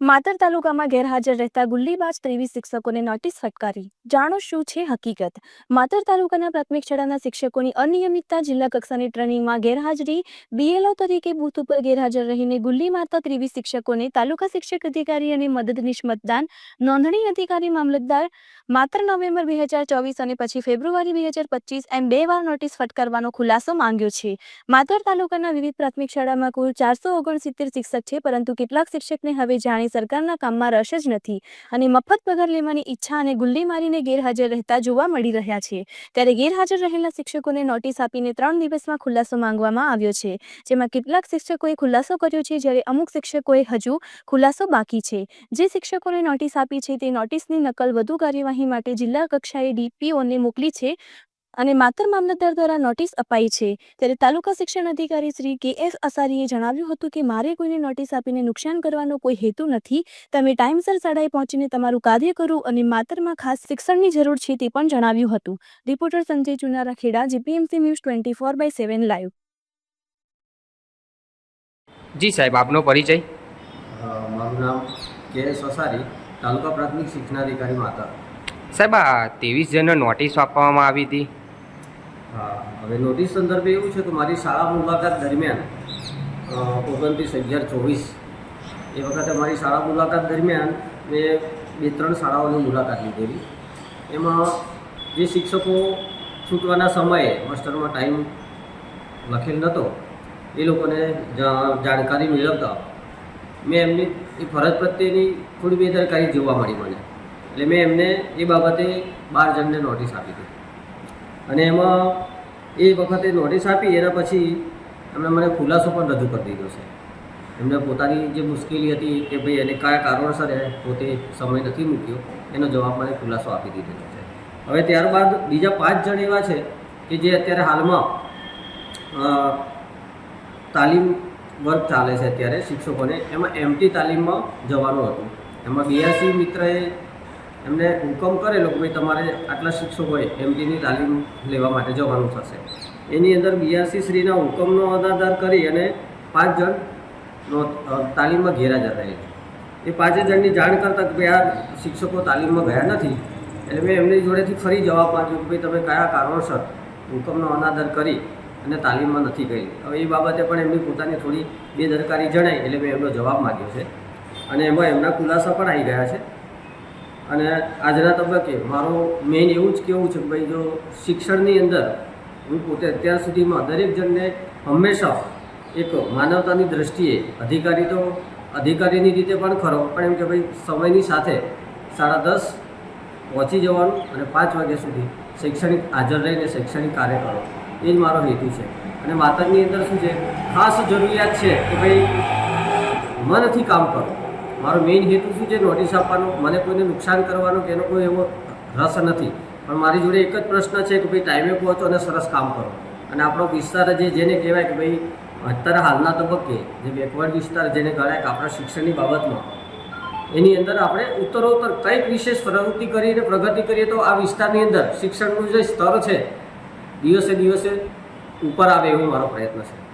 Matar તાલુકામાં ગેરહાજર રહેતા ગુલ્લીબાજ ત્રેવીસ શિક્ષકોને નોટિસ ફટકારી. જાણો શું છે હકીકત? માતર તાલુકાના પ્રાથમિક શાળાના શિક્ષકોની અનિયમિતતા જિલ્લા કક્ષાની ટ્રેનિંગમાં ગેરહાજરી. બીએલઓ તરીકે બૂથ ઉપર ગેરહાજર રહીને ગુલ્લી મારતા ત્રેવીસ શિક્ષકોને તાલુકા શિક્ષક અધિકારી અને મદદનીશ મતદાન નોંધણી અધિકારી મામલતદાર. માત્ર નવેમ્બર બે હજાર ચોવીસ અને પછી ફેબ્રુઆરી બે હજાર પચીસ એમ બે વાર નોટિસ ફટકારવાનો ખુલાસો માંગ્યો છે. માતર તાલુકાના વિવિધ પ્રાથમિક શાળામાં કુલ ચારસો ઓગણસિત્તેર શિક્ષક છે, પરંતુ કેટલાક શિક્ષકને હવે જાણે સરકારના કામમાં રસ જ નથી. અને મફત પગાર લેવાની ઈચ્છા અને ગુલ્લી મારીને ગેરહાજર રહેતા જોવા મળી રહ્યા છે. ત્યારે ગેરહાજર રહેલા શિક્ષકોને નોટિસ આપીને ત્રણ દિવસમાં ખુલાસો માંગવામાં આવ્યો છે. જેમાં કેટલાક શિક્ષકોએ ખુલાસો કર્યો છે, જ્યારે અમુક શિક્ષકોએ હજુ ખુલાસો બાકી છે. જે શિક્ષકોને નોટિસ આપી છે, તે નોટિસની નકલ વધુ કાર્યવાહી માટે જિલ્લા કક્ષાએ ડીપીઓને મોકલી છે. અને માતર મામલતદાર દ્વારા નોટિસ અપાઈ છે. ત્યારે તાલુકા શિક્ષણ અધિકારી શ્રી કે એસ અસારીએ જણાવ્યું હતું કે મારે કોઈને નોટિસ આપીને નુકસાન કરવાનો કોઈ હેતુ નથી. તમે ટાઈમસર શાળાએ પહોંચીને તમારું કાર્ય કરો અને માતરમાં ખાસ શિક્ષણની જરૂર છે તે પણ જણાવ્યું હતું. Reporter Sanjay Chunara Kheda GPMC news twenty four by seven live. જી સાહેબ આપનો પરિચય? મારું નામ કે એસ અસારી તાલુકા પ્રાથમિક શિક્ષણાધિકારી માતા સાહેબ આ ત્રેવીસ જણને નોટિસ આપવામાં આવી હતી. હા, હવે નોટિસ સંદર્ભે એવું છે કે મારી શાળા મુલાકાત દરમિયાન ઓગણત્રીસ અગિયાર ચોવીસ, એ વખતે મારી શાળા મુલાકાત દરમિયાન મેં બે ત્રણ શાળાઓની મુલાકાત લીધેલી. એમાં જે શિક્ષકો છૂટવાના સમયે માસ્ટરમાં ટાઈમ લખેલ નહોતો એ લોકોને જાણકારી મેળવતા મેં એમની એ ફરજ પ્રત્યેની થોડી બેદરકારી જોવા મળી મને. એટલે મેં એમને એ બાબતે બાર જણને નોટિસ આપી હતી અને એમાં એ વખતે નોટિસ આપી, એના પછી એમણે મને ખુલાસો પણ રજૂ કરી દીધો છે. એમને પોતાની જે મુશ્કેલી હતી કે ભાઈ એને કયા કારણોસર એ પોતે સમય નથી મૂક્યો, એનો જવાબ મને ખુલાસો આપી દીધેલો છે. હવે ત્યારબાદ બીજા પાંચ જણ એવા છે કે જે અત્યારે હાલમાં તાલીમ વર્ગ ચાલે છે અત્યારે શિક્ષકોને. એમાં એમટી તાલીમમાં જવાનું હતું. એમાં બીઆરસી મિત્રએ એમને હુકમ કરેલો કે ભાઈ તમારે આટલા શિક્ષકોએ એમટીની તાલીમ લેવા માટે જવાનું થશે. એની અંદર બીઆરસી શ્રીના હુકમનો આધાર કરી અને પાંચ જણ તાલીમમાં ગેરહાજર રહે એ પાંચે જણની જાણ કરતાં કે ભાઈ આ શિક્ષકો તાલીમમાં ગયા નથી, એટલે મેં એમની જોડેથી ફરી જવાબ માંગ્યો કે ભાઈ તમે કયા કારણોસર હુકમનો અનાદર કરી અને તાલીમમાં નથી ગઈ. હવે એ બાબતે પણ એમની પોતાની થોડી બેદરકારી જણાય, એટલે મેં એમનો જવાબ માંગ્યો છે. અને એમાં એમના ખુલાસા પણ આવી ગયા છે. અને આજના તબક્કે મારો મેઇન એવું જ કહેવું છે કે ભાઈ જો શિક્ષણની અંદર હું પોતે અત્યાર સુધીમાં દરેક જણને હંમેશા એક માનવતાની દ્રષ્ટિએ અધિકારી તો અધિકારીની રીતે પણ ખરો, પણ એમ કે ભાઈ સમયની સાથે સાડા દસ પહોંચી જવાનું અને પાંચ વાગ્યા સુધી શૈક્ષણિક હાજર રહીને શૈક્ષણિક કાર્ય કરો. એ જ મારો હેતુ છે. અને માતાની અંદર શું છે? ખાસ જરૂરિયાત છે કે ભાઈ મનથી કામ કરો. મારો મેઇન હેતુ શું છે? નોટિસ આપવાનો, મને કોઈને નુકસાન કરવાનો કે એનો કોઈ એવો રસ નથી. પણ મારી જોડે એક જ પ્રશ્ન છે કે ભાઈ ટાઈમે પહોંચો અને સરસ કામ કરો. અને આપણો વિસ્તાર જે જેને કહેવાય કે ભાઈ અત્યારે હાલના તબક્કે જે બેકવર્ડ વિસ્તાર જેને ગણાય કે આપણા શિક્ષણની બાબતમાં, એની અંદર આપણે ઉત્તરોત્તર કંઈક વિશેષ પ્રવૃત્તિ કરીને પ્રગતિ કરીએ તો આ વિસ્તારની અંદર શિક્ષણનું જે સ્તર છે, દિવસે દિવસે ઉપર આવે એવો મારો પ્રયત્ન છે.